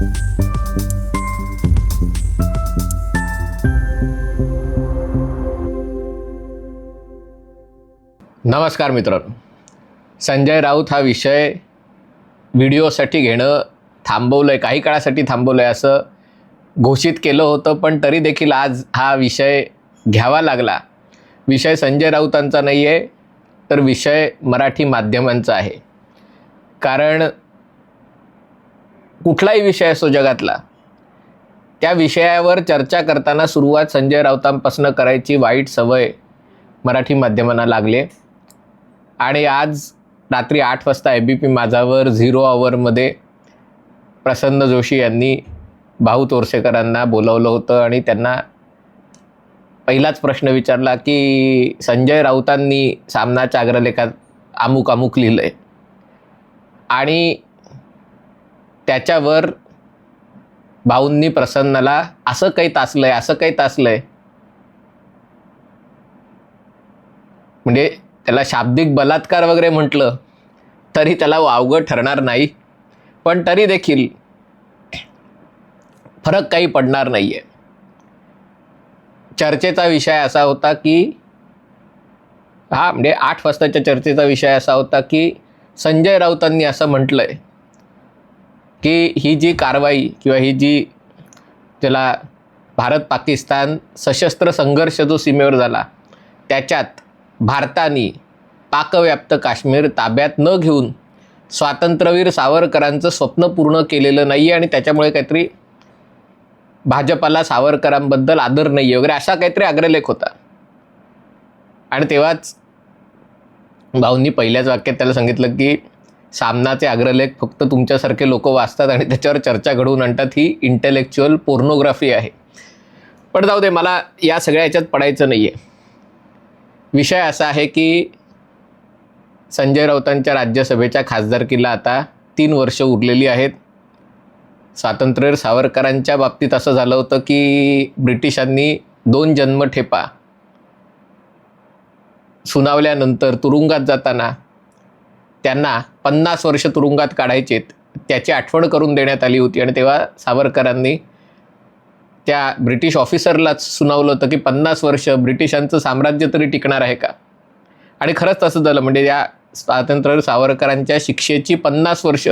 नमस्कार मित्रांनो. संजय राऊत हा विषय व्हिडिओसाठी घेणं थांबवलं आहे काही काळासाठी थांबवलं आहे असं घोषित केलं होतं पण तरी देखील आज हा विषय घ्यावा लागला. विषय संजय राऊतांचा नाही आहे तर विषय मराठी माध्यमांचा आहे. कारण कुठलाही विषय असो जगातला त्या विषयावर चर्चा करताना सुरुवात संजय राऊतांपासून करायची वाईट सवय मराठी माध्यमांना लागले आणि आज रात्री आठ वाजता ए बी पी माझावर झिरो आवरमध्ये प्रसन्न जोशी यांनी भाऊ तोरसेकरांना बोलवलं होतं आणि त्यांना पहिलाच प्रश्न विचारला की संजय राऊतांनी सामनाच्या अग्रलेखात अमुक अमुक लिहिलं आहे आणि त्याच्यावर भाऊंनी प्रसन्नला असं काही तासलंय असं काही तासलंय म्हणजे त्याला शाब्दिक बलात्कार वगैरे म्हटलं तरी त्याला वावगं ठरणार नाही. पण तरी देखील फरक काही पडणार नाही आहे चर्चेचा विषय असा होता की हा म्हणजे आठ वाजताच्या चर्चेचा विषय असा होता की संजय राऊतांनी असं म्हटलं आहे की ही जी कारवाई किंवा ही जी त्याला भारत पाकिस्तान सशस्त्र संघर्ष जो सीमेवर झाला त्याच्यात भारताने पाकव्याप्त काश्मीर ताब्यात न घेऊन स्वातंत्र्यवीर सावरकरांचं स्वप्न पूर्ण केलेलं नाही आहे आणि त्याच्यामुळे काहीतरी भाजपाला सावरकरांबद्दल आदर नाही आहे वगैरे असा काहीतरी अग्रलेख होता. आणि तेव्हाच भाऊंनी पहिल्याच वाक्यात त्याला सांगितलं की सामनाचे अग्रलेख फक्त तुमच्यासारखे लोक वाचतात आणि त्याच्यावर चर्चा घडवून आणतात ही इंटेलेक्च्युअल पोर्नोग्राफी आहे. पण जाऊ दे मला या सगळ्या याच्यात पडायचं नाही आहे विषय असा आहे की संजय राऊतांच्या राज्यसभेच्या खासदारकीला आता तीन वर्ष उरलेली आहेत. स्वातंत्र्य सावरकरांच्या बाबतीत असं झालं होतं की ब्रिटिशांनी दोन जन्मठेपा सुनावल्यानंतर तुरुंगात जाताना त्यांना पन्नास वर्ष तुरुंगात काढायचे त्याची आठवण करून देण्यात आली होती. आणि तेव्हा सावरकरांनी त्या ब्रिटिश ऑफिसरलाच सुनावलं होतं की पन्नास वर्ष ब्रिटिशांचं साम्राज्य तरी टिकणार आहे का? आणि खरंच तसं झालं. म्हणजे या स्वातंत्र्य सावरकरांच्या शिक्षेची पन्नास वर्ष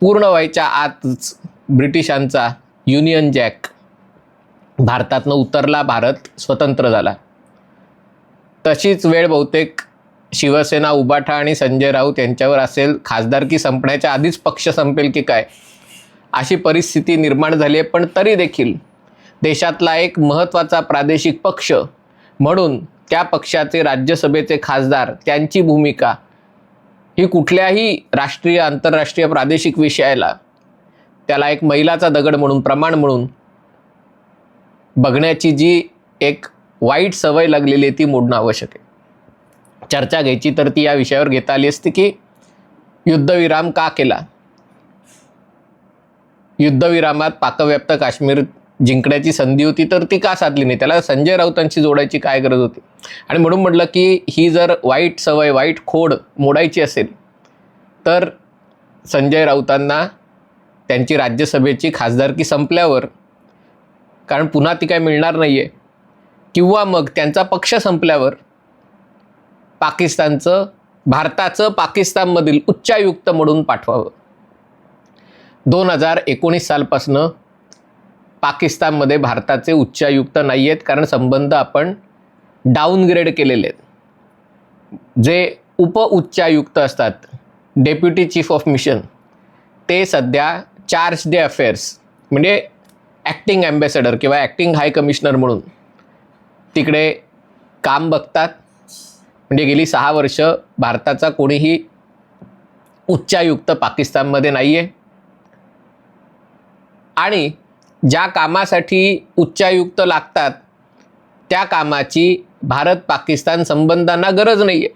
पूर्ण व्हायच्या आतच ब्रिटिशांचा युनियन जॅक भारतातनं उतरला भारत स्वतंत्र झाला. तशीच वेळ बहुतेक शिवसेना उबाठा आणि संजय राऊत यांच्यावर असेल खासदारकी संपण्याच्या आधीच पक्ष संपेल की काय? अशी परिस्थिती निर्माण झाली आहे पण तरी देखील देशातला एक महत्त्वाचा प्रादेशिक पक्ष म्हणून त्या पक्षाचे राज्यसभेचे खासदार त्यांची भूमिका ही कुठल्याही राष्ट्रीय आंतरराष्ट्रीय प्रादेशिक विषयाला त्याला एक मैलाचा दगड म्हणून प्रमाण म्हणून बघण्याची जी एक वाईट सवय लागलेली आहे ती मोडणं आवश्यक आहे. चर्चा घ्यायची तर ती या विषयावर घेता आली असती की युद्धविराम का केला? युद्धविरामात पाकव्याप्त काश्मीर जिंकण्याची संधी होती तर ती का साधली नाही? त्याला संजय राऊतांशी जोडायची काय गरज होती? आणि म्हणून म्हटलं की ही जर वाईट सवय वाईट खोड मोडायची असेल तर संजय राऊतांना त्यांची राज्यसभेची खासदारकी संपल्यावर कारण पुन्हा ती काय मिळणार नाही आहे किंवा मग त्यांचा पक्ष संपल्यावर पाकिस्तानचं भारताचं पाकिस्तानमधील उच्चायुक्त म्हणून पाठवावं. दोन हजार एकोणीस सालपासनं पाकिस्तानमध्ये भारताचे उच्चायुक्त नाही आहेत कारण संबंध आपण डाऊनग्रेड केलेले आहेत. जे उप उच्चायुक्त असतात डेप्युटी चीफ ऑफ मिशन ते सध्या चार्ज डे अफेअर्स म्हणजे ॲक्टिंग ॲम्बॅसेडर किंवा ॲक्टिंग हाय कमिशनर म्हणून तिकडे काम बघतात. म्हणजे गेली सहा वर्ष भारताचा कोणीही उच्चायुक्त पाकिस्तानमध्ये नाही आहे आणि ज्या कामासाठी उच्चायुक्त लागतात त्या कामाची भारत पाकिस्तान संबंधांना गरज नाही आहे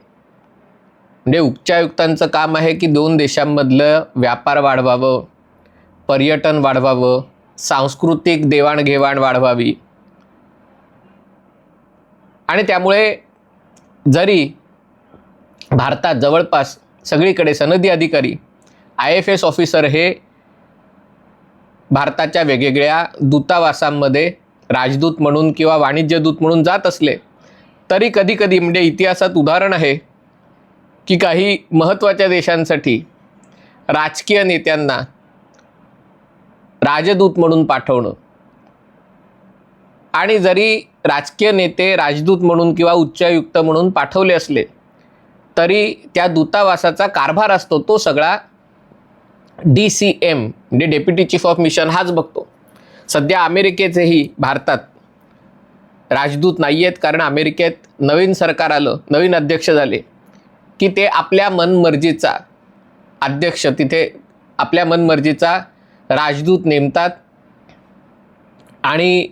म्हणजे उच्चायुक्तांचं काम आहे की दोन देशांमधलं व्यापार वाढवावं पर्यटन वाढवावं सांस्कृतिक देवाणघेवाण वाढवावी. आणि त्यामुळे जरी भारतात जवळपास सगळीकडे सनदी अधिकारी आय एफ एस ऑफिसर हे भारताच्या वेगवेगळ्या दूतावासांमध्ये राजदूत म्हणून किंवा वाणिज्यदूत म्हणून जात असले तरी कधी कधी म्हणजे इतिहासात उदाहरण आहे की काही महत्त्वाच्या देशांसाठी राजकीय नेत्यांना राजदूत म्हणून पाठवणं. आणि जरी राजकीय नेते राजदूत म्हणून किंवा उच्चायुक्त म्हणून पाठवले असले तरी त्या दूतावासाचा कारभार असतो तो सगळा डी सी एम म्हणजे डेप्युटी चीफ ऑफ मिशन हाच बघतो. सध्या अमेरिकेचेही भारतात राजदूत नाही आहेत कारण अमेरिकेत नवीन सरकार आलं नवीन अध्यक्ष झाले की ते आपल्या मनमर्जीचा अध्यक्ष तिथे आपल्या मनमर्जीचा राजदूत नेमतात. आणि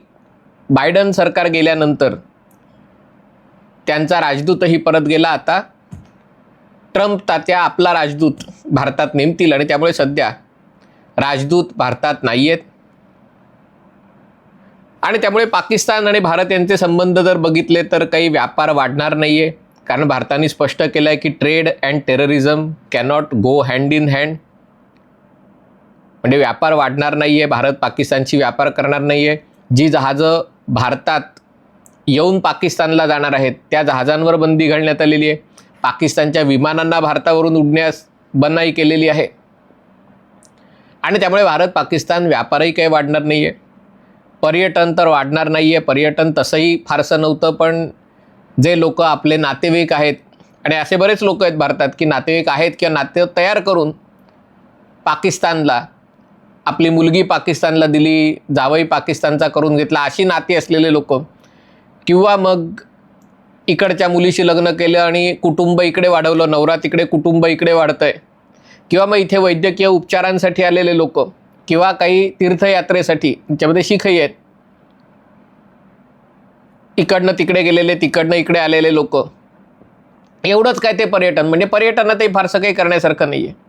बायडन सरकार गेल्यानंतर त्यांचा राजदूतही परत गेला. आता ट्रम्प तात्या आपला राजदूत भारतात नेमतील आणि त्यामुळे सध्या राजदूत भारतात नाही आहेत आणि त्यामुळे पाकिस्तान आणि भारत यांचे संबंध जर बघितले तर काही व्यापार वाढणार नाही आहे कारण भारताने स्पष्ट केलं आहे की trade and terrorism cannot go hand in hand. म्हणजे व्यापार वाढणार नाही आहे भारत पाकिस्तानशी व्यापार करणार नाही आहे जी जहाजं भारतात येऊन पाकिस्तानला जाणार आहेत. त्या जहाजांवर बंदी घालण्यात आलेली आहे. पाकिस्तानच्या विमानांना भारतावरून उडण्यास बनाई केलेली आहे. आणि त्यामुळे भारत पाकिस्तान व्यापारही काही वाढणार नाही आहे पर्यटन तर वाढणार नाही आहे पर्यटन तसंही फारसं नव्हतं पण जे लोक आपले नातेवाईक आहेत आणि असे बरेच लोक आहेत भारतात की नातेवाईक आहेत किंवा नाते तयार करून पाकिस्तानला आपली मुलगी पाकिस्तानला दिली जावई पाकिस्तानचा करून घेतला अशी नाती असलेले लोक. किंवा मग इकडच्या मुलीशी लग्न केलं आणि कुटुंब इकडे वाढवलं नवरा तिकडे कुटुंब इकडे वाढतंय. किंवा मग इथे वैद्यकीय उपचारांसाठी आलेले लोक किंवा काही तीर्थयात्रेसाठी ज्यामध्ये शीखही आहेत. इकडनं तिकडे गेलेले तिकडनं इकडे आलेले लोक. एवढंच काय ते पर्यटन म्हणजे पर्यटनातही फारसं काही करण्यासारखं नाही आहे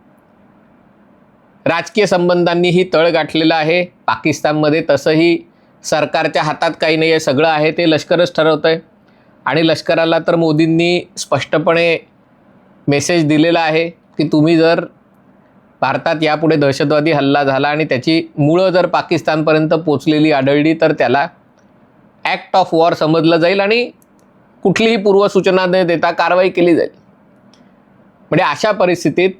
राजकीय संबंधांनीही तळ गाठलेलं आहे. पाकिस्तानमध्ये तसंही सरकारच्या हातात काही नाही आहे सगळं आहे ते लष्करच ठरवतं आहे आणि लष्कराला तर मोदींनी स्पष्टपणे मेसेज दिलेला आहे की तुम्ही जर भारतात यापुढे दहशतवादी हल्ला झाला आणि त्याची मुळं जर पाकिस्तानपर्यंत पोचलेली आढळली तर त्याला ॲक्ट ऑफ वॉर समजलं जाईल आणि कुठलीही पूर्वसूचना न देता कारवाई केली जाईल. म्हणजे अशा परिस्थितीत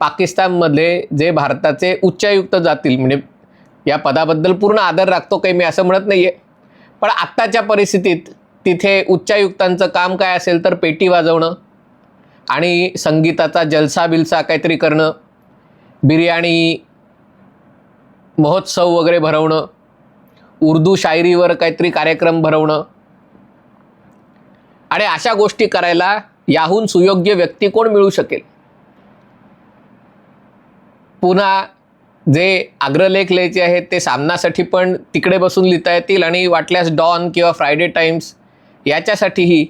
पाकिस्तानमध्ये जे भारताचे उच्चायुक्त जातील म्हणजे या पदाबद्दल पूर्ण आदर राखतो काही मी असं म्हणत नाही आहे पण आत्ताच्या परिस्थितीत तिथे उच्चायुक्तांचं काम काय असेल तर पेटी वाजवणं आणि संगीताचा जलसा बिलसा काहीतरी करणं बिर्याणी महोत्सव वगैरे भरवणं उर्दू शायरीवर काहीतरी कार्यक्रम भरवणं. आणि अशा गोष्टी करायला याहून सुयोग्य व्यक्ती कोण मिळू शकेल? पुन्हा जे अग्रलेख लिहायचे आहेत ते सामनासाठी पण तिकडे बसून लिहिता येतील आणि वाटल्यास डॉन किंवा फ्रायडे टाईम्स याच्यासाठीही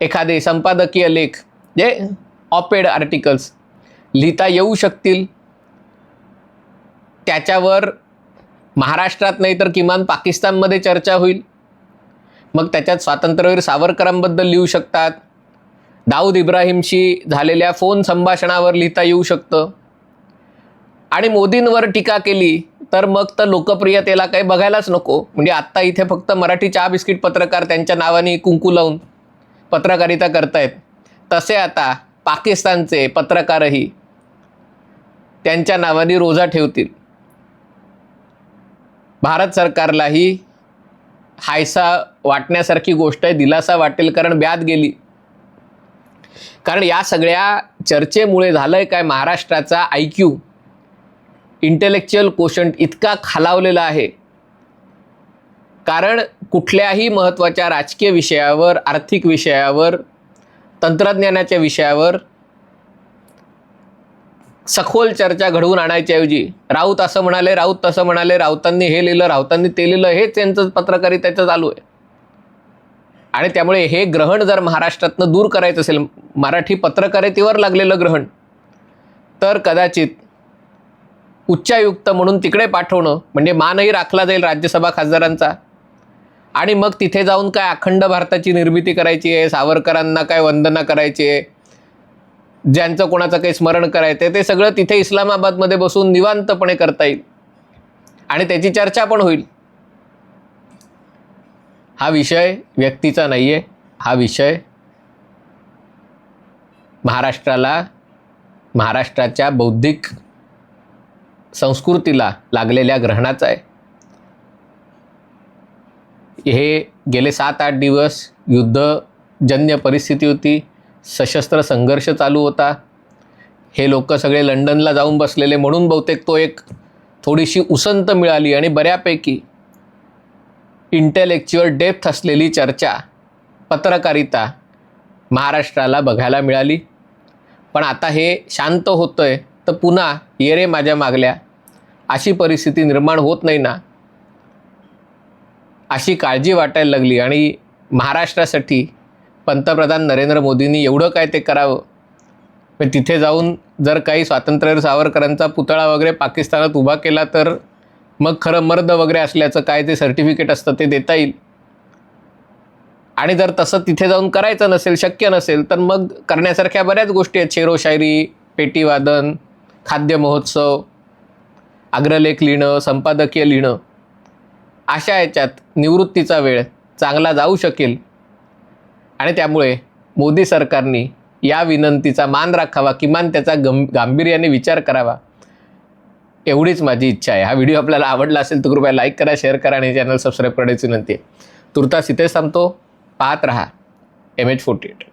एखादे संपादकीय लेख जे ऑपेड आर्टिकल्स लिहिता येऊ शकतील. त्याच्यावर महाराष्ट्रात नाही तर किमान पाकिस्तानमध्ये चर्चा होईल. मग त्याच्यात स्वातंत्र्यवीर सावरकरांबद्दल लिहू शकतात. दाऊद इब्राहिमशी झालेल्या फोन संभाषणावर लिहिता येऊ शकतं. आणि मोदींवर टीका केली तर मग तर लोकप्रियतेला काही बघायलाच नको. म्हणजे आत्ता इथे फक्त मराठी चहा बिस्किट पत्रकार त्यांच्या नावाने कुंकू लावून पत्रकारिता करतायत. तसे आता पाकिस्तानचे पत्रकारही त्यांच्या नावाने रोजा ठेवतील. भारत सरकारलाही हायसा वाटण्यासारखी गोष्ट आहे दिलासा वाटेल कारण ब्यात गेली. कारण या सगळ्या चर्चेमुळे झालंय काय महाराष्ट्राचा आय क्यू इंटेलेक्च्युअल कोशंट इतका खालावलेला आहे. कारण कुठल्याही महत्त्वाच्या राजकीय विषयावर आर्थिक विषयावर तंत्रज्ञानाच्या विषयावर सखोल चर्चा घडवून आणायच्याऐवजी राऊत असं म्हणाले राऊत तसं म्हणाले राऊतांनी हे लिहिलं राऊतांनी ते लिहिलं हेच त्यांचं पत्रकारितेचं चालू आहे. आणि त्यामुळे हे ग्रहण जर महाराष्ट्रातनं दूर करायचं असेल मराठी पत्रकारितेवर लागलेलं ग्रहण तर कदाचित उच्चायुक्त म्हणून तिकडे पाठवणं म्हणजे मानही राखला जाईल राज्यसभा खासदारांचा. आणि मग तिथे जाऊन काय अखंड भारताची निर्मिती करायची आहे सावरकरांना काय वंदना करायची आहे ज्यांचं कोणाचं काही स्मरण करायचं आहे ते सगळं तिथे इस्लामाबादमध्ये बसून निवांतपणे करता येईल. आणि त्याची चर्चा पण होईल. हा विषय व्यक्तीचा नाही आहे हा विषय महाराष्ट्राला महाराष्ट्राच्या बौद्धिक संस्कृतीला लागलेल्या ग्रहणाचा आहे. हे गेले सात आठ दिवस युद्धजन्य परिस्थिती होती. सशस्त्र संघर्ष चालू होता. हे लोक सगळे लंडनला जाऊन बसलेले. म्हणून बहुतेक तो एक थोडीशी उसंत मिळाली आणि बऱ्यापैकी इंटेलेक्च्युअल डेप्थ असलेली चर्चा पत्रकारिता महाराष्ट्राला बघायला मिळाली. पण आता हे शांत होतं आहे तर पुन्हा ये रे माझ्या मागल्या. अशी परिस्थिती निर्माण होत नाही ना अशी काळजी वाटायला लागली. आणि महाराष्ट्रासाठी पंतप्रधान नरेंद्र मोदींनी एवढं काय ते करावं? पण तिथे जाऊन जर काही स्वातंत्र्यवीर सावरकरांचा पुतळा वगैरे पाकिस्तानात उभा केला तर मग खरं मर्द वगैरे असल्याचं काय ते सर्टिफिकेट असतं ते देता येईल. आणि जर तसं तिथे जाऊन करायचं नसेल शक्य नसेल तर मग करण्यासारख्या बऱ्याच गोष्टी आहेत. शेरोशायरी पेटीवादन खाद्य महोत्सव अग्रलेख लिहिणं संपादकीय लिहिणं अशा याच्यात निवृत्तीचा वेळ चांगला जाऊ शकेल. आणि त्यामुळे मोदी सरकारने या विनंतीचा मान राखावा किमान त्याचा गं गांभीर्याने विचार करावा. एवढीच माझी इच्छा आहे. हा व्हिडिओ आपल्याला आवडला असेल तर कृपया लाईक करा शेअर करा आणि चॅनल सबस्क्राईब करण्याची विनंती आहे. तुर्तास इथेच थांबतो. पाहत रहा. M H forty eight